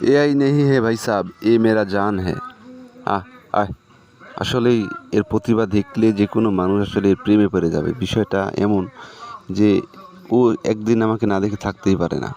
A I নেহি হে ভাই sub এ মেরা জান হে। আহ আহ, আসলেই এর প্রতিভা দেখলে যে কোনো মানুষ আসলে এর প্রেমে পড়ে যাবে। বিষয়টা এমন যে ও একদিন আমাকে না দেখে থাকতেই পারে না।